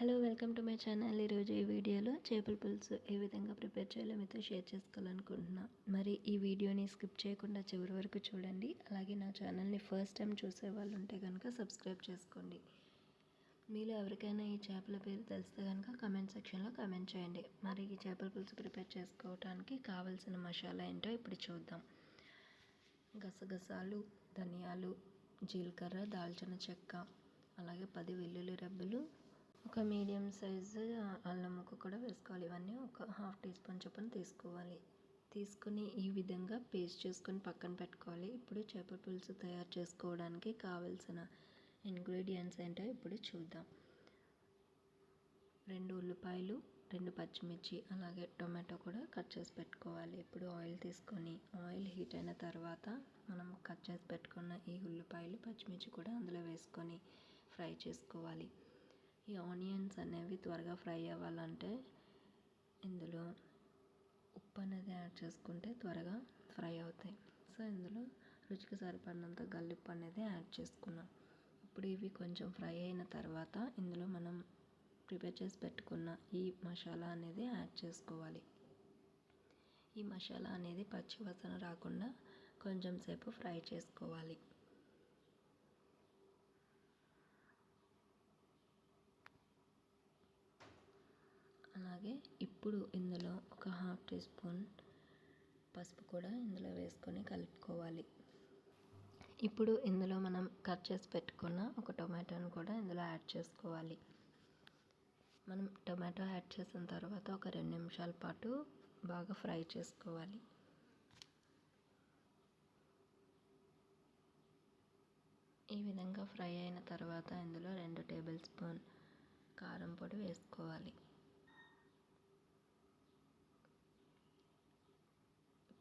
Hello welcome to my channel. ఈరోజు ఈ వీడియోలో చేపల పులుసు ఏ విధంగా ప్రిపేర్ చేయాలో మీతో షేర్ చేసుకోవాలనుకుంటున్నా. మరి ఈ వీడియోని స్కిప్ చేయకుండా చివరి వరకు చూడండి. అలాగే నా ఛానల్ని ఫస్ట్ టైం చూసే వాళ్ళు ఉంటే కనుక సబ్స్క్రైబ్ చేసుకోండి. మీలో ఎవరికైనా ఈ చేపల పేరు తెలిస్తే కనుక కమెంట్ సెక్షన్లో కమెంట్ చేయండి. మరి ఈ చేపల పులుసు ప్రిపేర్ చేసుకోవడానికి కావలసిన మసాలా ఏంటో ఇప్పుడు చూద్దాం. గసగసాలు ధనియాలు జీలకర్ర దాల్చిన చెక్క అలాగే పది వెల్లుల్లి రెబ్బలు ఒక మీడియం సైజు అల్లం ముక్క కూడా వేసుకోవాలి. ఇవన్నీ ఒక హాఫ్ టీ స్పూన్ చొప్పున తీసుకోవాలి. తీసుకుని ఈ విధంగా పేస్ట్ చేసుకొని పక్కన పెట్టుకోవాలి. ఇప్పుడు చేపల పులుసు తయారు చేసుకోవడానికి కావలసిన ఇంగ్రీడియంట్స్ ఏంటో ఇప్పుడు చూద్దాం. రెండు ఉల్లిపాయలు రెండు పచ్చిమిర్చి అలాగే టొమాటో కూడా కట్ చేసి పెట్టుకోవాలి. ఇప్పుడు ఆయిల్ తీసుకొని ఆయిల్ హీట్ అయిన తర్వాత మనం కట్ చేసి పెట్టుకున్న ఈ ఉల్లిపాయలు పచ్చిమిర్చి కూడా అందులో వేసుకొని ఫ్రై చేసుకోవాలి. ఈ ఆనియన్స్ అనేవి త్వరగా ఫ్రై అవ్వాలంటే ఇందులో ఉప్పు అనేది యాడ్ చేసుకుంటే త్వరగా ఫ్రై అవుతాయి. సో ఇందులో రుచికి సరిపడినంత గల్లిప్పు అనేది యాడ్ చేసుకున్నాం. ఇప్పుడు ఇవి కొంచెం ఫ్రై అయిన తర్వాత ఇందులో మనం ప్రిపేర్ చేసి పెట్టుకున్న ఈ మసాలా అనేది యాడ్ చేసుకోవాలి. ఈ మసాలా అనేది పచ్చివాసన రాకుండా కొంచెం సేపు ఫ్రై చేసుకోవాలి. అలాగే ఇప్పుడు ఇందులో ఒక హాఫ్ టీ స్పూన్ పసుపు కూడా ఇందులో వేసుకొని కలుపుకోవాలి. ఇప్పుడు ఇందులో మనం కట్ చేసి పెట్టుకున్న ఒక టొమాటోను కూడా ఇందులో యాడ్ చేసుకోవాలి. మనం టొమాటో యాడ్ చేసిన తర్వాత ఒక రెండు నిమిషాల పాటు బాగా ఫ్రై చేసుకోవాలి. ఈ విధంగా ఫ్రై అయిన తర్వాత ఇందులో రెండు టేబుల్ స్పూన్ కారం పొడి వేసుకోవాలి.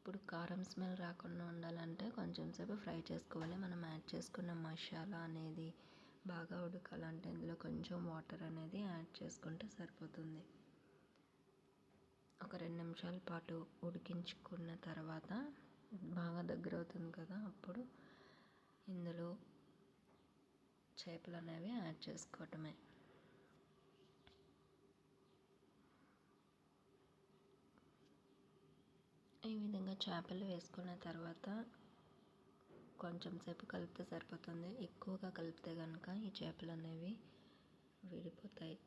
ఇప్పుడు కారం స్మెల్ రాకుండా ఉండాలంటే కొంచెం సేపు ఫ్రై చేసుకోవాలి. మనం యాడ్ చేసుకున్న మసాలా అనేది బాగా ఉడకాలంటే ఇందులో కొంచెం వాటర్ అనేది యాడ్ చేసుకుంటే సరిపోతుంది. ఒక రెండు నిమిషాల పాటు ఉడికించుకున్న తర్వాత బాగా దగ్గర అవుతుంది కదా అప్పుడు ఇందులో చేపలు అనేవి యాడ్ చేసుకోవటమే. ఈ విధంగా చేపలు వేసుకున్న తర్వాత కొంచెం సేపు కలిపితే సరిపోతుంది. ఎక్కువగా కలిపితే కనుక ఈ చేపలు అనేవి విడిపోతాయి.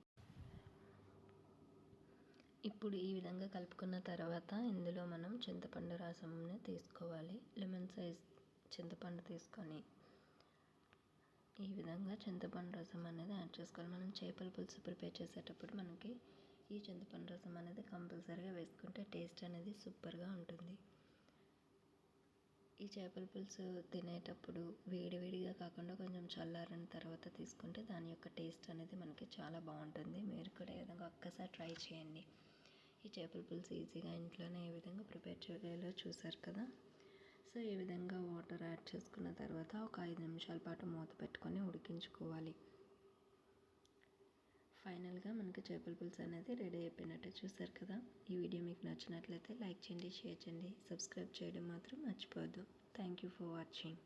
ఇప్పుడు ఈ విధంగా కలుపుకున్న తర్వాత ఇందులో మనం చింతపండు రసంని తీసుకోవాలి. లెమన్ సైజ్ చింతపండు తీసుకొని ఈ విధంగా చింతపండు రసం అనేది యాడ్ చేసుకోవాలి. మనం చేపల పులుసు ప్రిపేర్ చేసేటప్పుడు మనకి ఈ చింతపండు రసం అనేది కంపల్సరీగా వేసుకుంటే టేస్ట్ అనేది సూపర్గా ఉంటుంది. ఈ చేపల పులుసు తినేటప్పుడు వేడివేడిగా కాకుండా కొంచెం చల్లారిన తర్వాత తీసుకుంటే దాని యొక్క టేస్ట్ అనేది మనకి చాలా బాగుంటుంది. మీరు కూడా ఏ విధంగా ఒక్కసారి ట్రై చేయండి. ఈ చేపల పులుసు ఈజీగా ఇంట్లోనే ఏ విధంగా ప్రిపేర్ చేయాలో చూసారు కదా? సో ఈ విధంగా వాటర్ యాడ్ చేసుకున్న తర్వాత ఒక ఐదు నిమిషాల పాటు మూత పెట్టుకొని ఉడికించుకోవాలి. ఫైనల్గా మనకి చేపల పులుసు అనేది రెడీ అయిపోయినట్టు చూసారు కదా. ఈ వీడియో మీకు నచ్చినట్లయితే లైక్ చేయండి షేర్ చేయండి సబ్స్క్రైబ్ చేయడం మాత్రం మర్చిపోవద్దు. Thank you for watching.